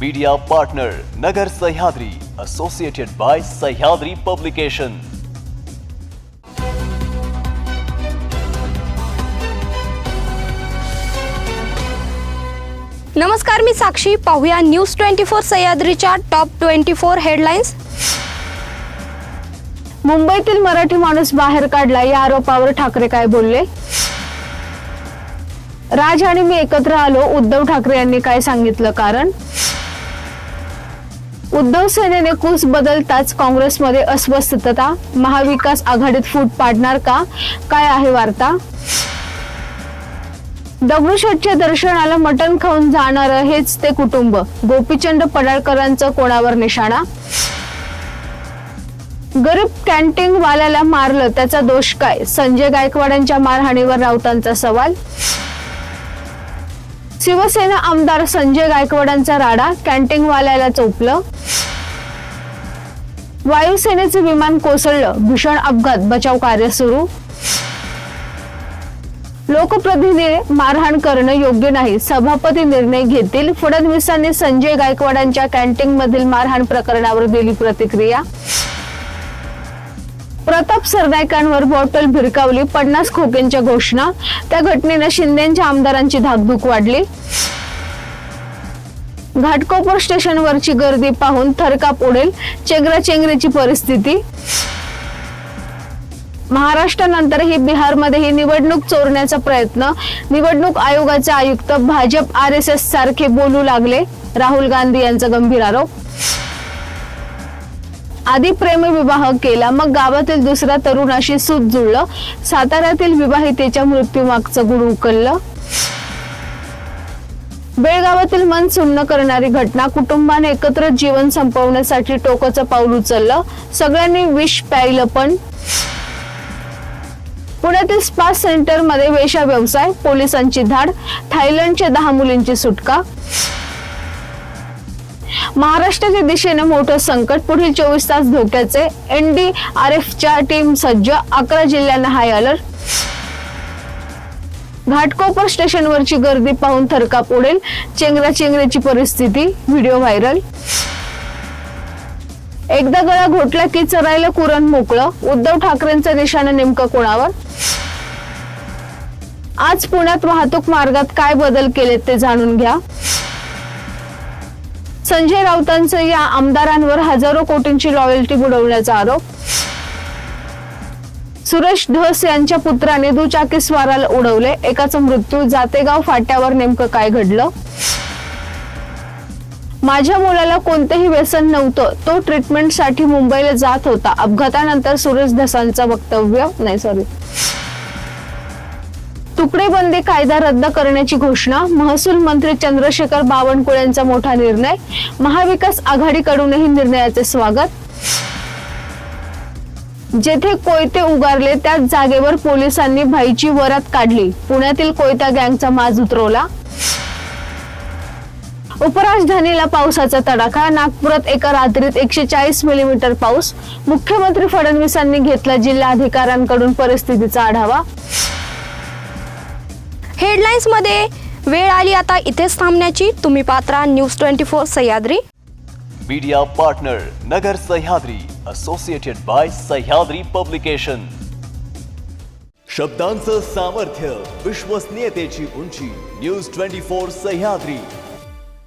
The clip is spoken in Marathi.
Media partner Nagar Sahyadri associated by Sahyadri publication नमस्कार मी साक्षी. पाहूया न्यूज ट्वेंटी फोर सह्याद्रीच्या टॉप ट्वेंटी फोर हेडलाईन्स मुंबईतील मराठी माणूस बाहेर काढला या आरोपावर ठाकरे काय बोलले? राज आणि मी एकत्र आलो उद्धव ठाकरे यांनी काय सांगितलं कारण? उद्धव सेनेने कूस बदलताच काँग्रेसमध्ये अस्वस्थता महाविकास आघाडीत फूट पाडणार का? काय आहे वार्ता? दगडूशेठच्या दर्शनाला मटण खाऊन जाणार हेच ते कुटुंब. गोपीचंद पडाळकरांचं कोणावर निशाणा? गरीब कॅन्टीन वाल्याला मारलं त्याचा दोष काय? संजय गायकवाडांच्या मारहाणीवर राऊतांचा सवाल? शिवसेना आमदार संजय गायकवाडांचा राडा कॅन्टीन वाल्याला चोपलं. वायुसेनेचे विमान कोसळलं भीषण अपघात बचाव कार्य सुरू. लोकप्रतिनिधी मारहाण करणं योग्य नाही सभापती निर्णय घेतील. फडणवीसांनी संजय गायकवाडांच्या कॅन्टीन मधील मारहाण प्रकरणावर दिली प्रतिक्रिया. प्रताप सरनाईकांवर बॉटल भिरकावली पन्नास खोक्यांच्या घोषणा. त्या घटनेनं शिंदेच्या आमदारांची धाकधूक वाढली. घाटकोपर स्टेशनवरची गर्दी पाहून थरकाप उडेल चेंगराचेंगरीची परिस्थिती. महाराष्ट्रानंतरही बिहारमध्येही निवडणूक चोरण्याचा प्रयत्न. निवडणूक आयोगाचे आयुक्त भाजप आर एस एस सारखे बोलू लागले. राहुल गांधी यांचा गंभीर आरोप. आधी प्रेमविवाह केला मग गावातील दुसऱ्या तरुणाशी सूत जुळलं. साताऱ्यातील विवाहितेच्या मृत्यूमागचं गुण उकललं. बेळगावातील मन सुन्न करणारी घटना कुटुंबाने एकत्र जीवन संपवण्यासाठी टोकाचं पाऊल उचललं. सगळ्यांनी विष प्यायलं पण. पुण्यातील स्पा सेंटरमध्ये वेशा व्यवसाय पोलिसांची धाड थायलंडच्या दहा मुलींची सुटका. महाराष्ट्राच्या दिशेने मोठं संकट पुढील चोवीस तास धोक्याचे एनडीआरएफच्या टीम सज्ज अकरा जिल्ह्यांना हाय अलर्ट घाटकोपर स्टेशनवरची गर्दी पाहून थरकाप उडेल चेंगराचेंगरीची परिस्थिती व्हिडिओ व्हायरल. एकदा गळा घोटला की चरायला कुरण मोकळं उद्धव ठाकरेंचं निशाणा नेमकं कोणावर? आज पुण्यात वाहतूक मार्गात काय बदल केलेत ते जाणून घ्या. संजय राऊतांचं या आमदारांवर हजारो कोटींची रॉयल्टी बुडवण्याचा आरोप. सुरेश धस यांच्या पुत्राने दुचाकी स्वाराला उडवले. एकाचा मृत्यू जातेगाव फाट्यावर नेमकं काय घडलं? माझ्या मुलाला कोणतेही व्यसन नव्हतं. तो ट्रीटमेंटसाठी मुंबईला जात होता. अपघातानंतर सुरेश धसांचं वक्तव्य नाही सॉरी तुकडेबंदी कायदा रद्द करण्याची घोषणा महसूल मंत्री चंद्रशेखर बावनकुळेंचा मोठा निर्णय महाविकास आघाडीकडूनही निर्णयाचे स्वागत. जेथे कोयते उगारले त्याच जागेवर पोलिसांनी भाईची वरात काढली. पुण्यातील कोयता गँगचा माज उतरवला. उपराजधानीला पावसाचा तडाखा नागपुरात एका रात्रीत एकशे चाळीस मिलीमीटर पाऊस. मुख्यमंत्री फडणवीसांनी घेतला जिल्हाधिकाऱ्यांकडून परिस्थितीचा आढावा. हेडलाईन्समध्ये वेळ आली आता इथेच थांबण्याची. तुम्ही Patra news twenty four Sahyadri. Media partner Nagar Sahyadri associated by Sahyadri publication शब्दांचं सामर्थ्य विश्वसनीयतेची उंची न्यूज ट्वेंटी फोर सह्याद्री.